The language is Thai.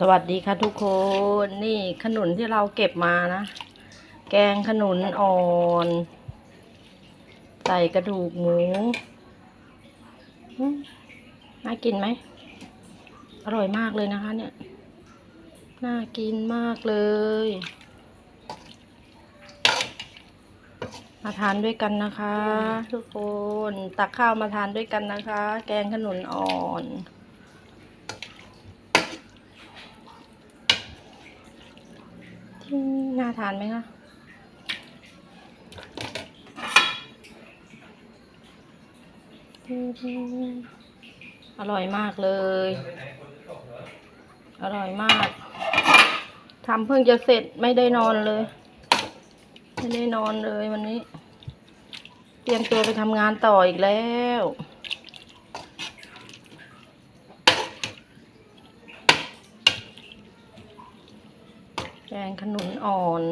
สวัสดีค่ะทุกคนนี่ขนุนที่เราเก็บมานะ แกงขนุนอ่อน ใส่กระดูกหมูน่ากินไหม อร่อยมากเลยนะคะ เนี่ย น่ากินมากเลย มาทานด้วยกันนะคะ ทุกคน ตักข้าวมาทานด้วยกันนะคะ แกงขนุนอ่อน น่าทานไหมคะอร่อยมากเลย อร่อยมากทำเพิ่งจะเสร็จไม่ได้นอนเลย ไม่ได้นอนเลยวันนี้ เตรียมตัวไปทำงานต่ออีกแล้ว แกงขนุนอ่อน